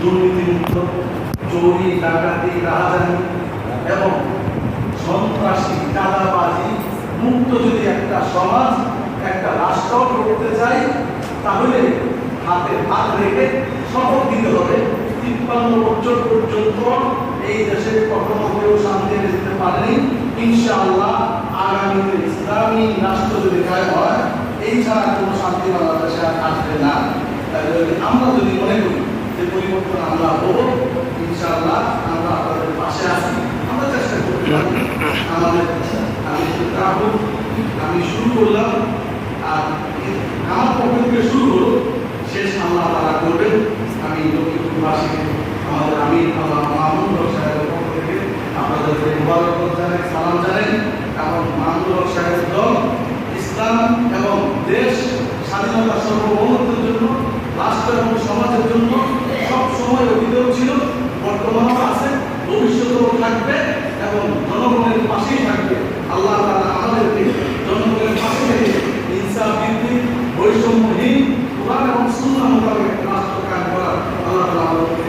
দুর্নীতিমুক্ত, চোরি, ডাকাতি, রাহাজানি এবং সন্ত্রাসী, চাঁদাবাজি, মুক্ত যদি একটা সমাজ, একটা রাষ্ট্র করতে চাই, তাহলে হাতে হাত রেখে শপথ দিতে হবে। তিপ্পান্ন বছর পর্যন্ত এই দেশে কখনো কেউ শান্তি দিতে পারেনি। ইনশাআল্লাহ আগামীতে ইসলামী রাষ্ট্র যদি কায়েম হয়, এই ছাড়া কোনো শান্তি বাংলাদেশে আসবে না। তাই আমরা যদি মনে করি পরিবর্তন আমরা হব, ইনশাআল্লাহ আমরা আপনাদের পাশে আছি। আমরা চেষ্টা করতে আমাদের আমি রাহুল আমি শুরু করলাম। আর আমার পক্ষ থেকে শুরু হলো। শেষ আল্লাহ তারা করবেন আমি লক্ষ্মীপুরবাসীকে আমাদের আমি আল্লাহ মাহমুদ সাহেবের পক্ষ থেকে আপনাদেরকে মুবারকবাদ জানাই, সালাম জানাই। এবং মাহমুদ সাহেবের দল ইসলাম এবং দেশ স্বাধীনতা সার্বভৌমত্বের জন্য রাষ্ট্র এবং সমাজের জন্য সব সময় অতীতেও ছিল বর্তমানেও আছে ভবিষ্যতেও থাকবে এবং জনগণের পাশেই থাকবে আল্লাহ তাআলা আমাদেরকে জনগণের পাশে থেকে ইনসাফ ভিত্তিক বৈষম্যহীন কোরআন এবং সুন্নাহ মোতাবেক রাষ্ট্র কায়েম করার আল্লাহ তাআলা আমাদেরকে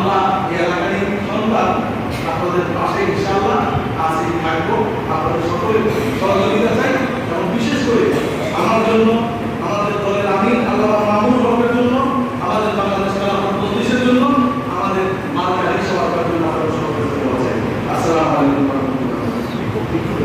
আমরা এই এলাকারই সন্তান আপনাদের পাশে ইনশাল্লাহ আজ থাকব। আপনাদের সকলের সহযোগিতা চাই এবং বিশেষ করে আমার জন্য, আমাদের দলের আমি আল্লাহ মামুন রবের জন্য, আমাদের বাংলাদেশ প্রদেশের জন্য, আমাদের মানবাধিক সবার জন্য আপনাদের সকলের আসসালামু আলাইকুম